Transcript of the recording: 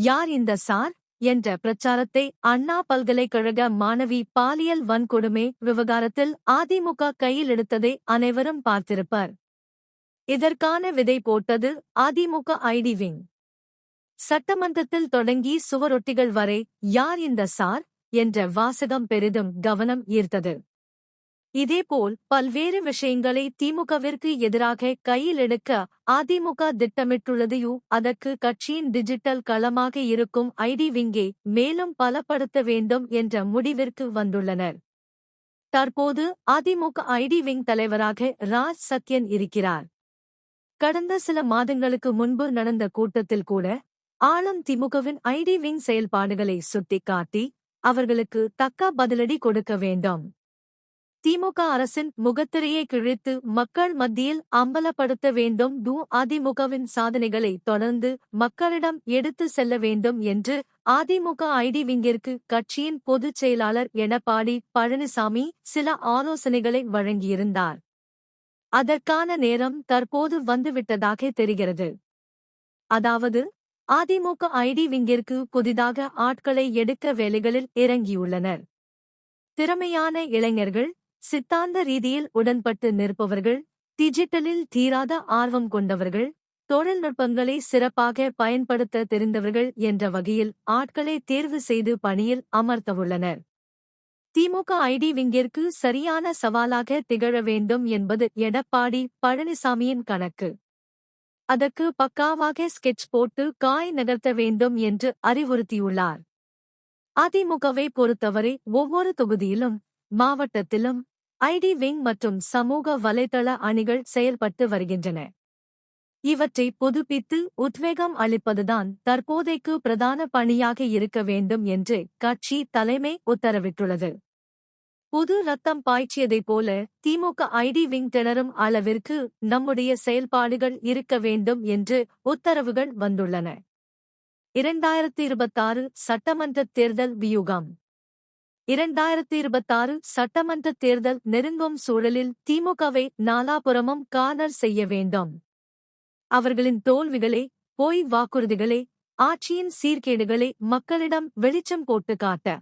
யார் இந்த சார்? என்ற பிரச்சாரத்தை அண்ணா பல்கலைக்கழக மாணவி பாலியல் வன்கொடுமை விவகாரத்தில் அதிமுக கையில் எடுத்ததை அனைவரும் பார்த்திருப்பர். இதற்கான விதை போட்டது அதிமுக ஐடி விங். சட்டமன்றத்தில் தொடங்கி சுவரொட்டிகள் வரை யார் இந்த சார்? என்ற வாசகம் பெரிதும் கவனம் ஈர்த்தது. இதேபோல் பல்வேறு விஷயங்களை திமுகவிற்கு எதிராக கையில் எடுக்க அதிமுக திட்டமிட்டுள்ளதையோ அதற்கு கட்சியின் டிஜிட்டல் களமாக இருக்கும் ஐடி விங்கை மேலும் பலப்படுத்த வேண்டும் என்ற முடிவிற்கு வந்துள்ளனர். தற்போது அதிமுக ஐடி விங் தலைவராக ராஜ் சத்யன் இருக்கிறார். கடந்த சில மாதங்களுக்கு முன்பு நடந்த கூட்டத்தில் கூட ஆளும் திமுகவின் ஐடி விங் செயல்பாடுகளை சுட்டிக்காட்டி அவர்களுக்கு தக்க பதிலடி கொடுக்க வேண்டும். திமுக அரசின் முகத்திரையை கிழித்து மக்கள் மத்தியில் அம்பலப்படுத்த வேண்டும் டு அதிமுகவின் சாதனைகளை தொடர்ந்து மக்களிடம் எடுத்து செல்ல வேண்டும் என்று அதிமுக ஐடி விங்கிற்கு கட்சியின் பொதுச் செயலாளர் எடப்பாடி பழனிசாமி சில ஆலோசனைகளை வழங்கியிருந்தார். அதற்கான நேரம் தற்போது வந்துவிட்டதாக தெரிகிறது. அதாவது அதிமுக ஐடி விங்கிற்கு புதிதாக ஆட்களை எடுக்க வேலைகளில் இறங்கியுள்ளனர். திறமையான இளைஞர்கள் சித்தாந்த ரீதியில் உடன்பட்டு நிற்பவர்கள் டிஜிட்டலில் தீராத ஆர்வம் கொண்டவர்கள் தொழில்நுட்பங்களை சிறப்பாக பயன்படுத்த தெரிந்தவர்கள் என்ற வகையில் ஆட்களை தேர்வு செய்து பணியில் அமர்த்தவுள்ளனர். திமுக ஐடி விங்கிற்கு சரியான சவாலாக திகழ வேண்டும் என்பது எடப்பாடி பழனிசாமியின் கணக்கு. அதற்கு பக்காவாக ஸ்கெட்ச் போட்டு காய் நகர்த்த வேண்டும் என்று அறிவுறுத்தியுள்ளார். அதிமுகவை பொறுத்தவரை ஒவ்வொரு தொகுதியிலும் மாவட்டத்திலும் ஐடி விங் மற்றும் சமூக வலைதள அணிகள் செயல்பட்டு வருகின்றன. இவற்றை புதுப்பித்து உத்வேகம் அளிப்பதுதான் தற்போதைக்கு பிரதான பணியாக இருக்க வேண்டும் என்று கட்சி தலைமை உத்தரவிட்டுள்ளது. புது ரத்தம் பாய்ச்சியதைப் போல திமுக ஐடி விங் திணறும் அளவிற்கு நம்முடைய செயல்பாடுகள் இருக்க வேண்டும் என்று உத்தரவுகள் வந்துள்ளன. இரண்டாயிரத்தி இருபத்தாறு சட்டமன்ற தேர்தல் வியூகம். இரண்டாயிரத்தி இருபத்தாறு சட்டமன்ற தேர்தல் நெருங்கும் சூழலில் திமுகவை நாலாபுறமும் கார்னர் செய்ய வேண்டும். அவர்களின் தோல்விகளே பொய் வாக்குறுதிகளே ஆட்சியின் சீர்கேடுகளை மக்களிடம் வெளிச்சம் போட்டு காட்ட.